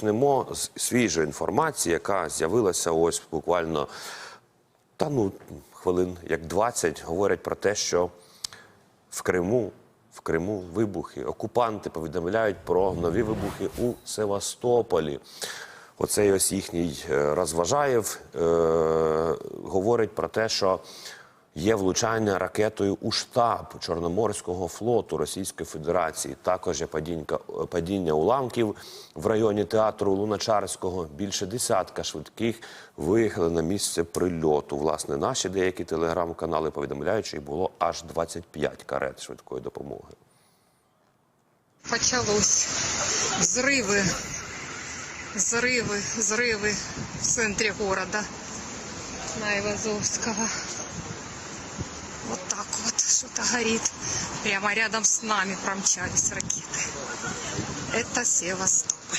почнемо з свіжої інформації, яка з'явилася ось буквально та ну хвилин як 20, говорять про те, що в Криму, в Криму вибухи. Окупанти повідомляють про нові вибухи у Севастополі. Оцей ось їхній е, розважаєв е, говорить про те, що є влучання ракетою у штаб Чорноморського флоту Російської Федерації. Також є падіння, падіння уламків в районі театру Луначарського. Більше десятка швидких виїхали на місце прильоту. Власне, наші деякі телеграм-канали повідомляють, що їх було аж 25 карет швидкої допомоги. Почалось взрывы, взрывы, взрывы в центре города на горит. Прямо рядом с нами промчались ракеты. Это Севастополь.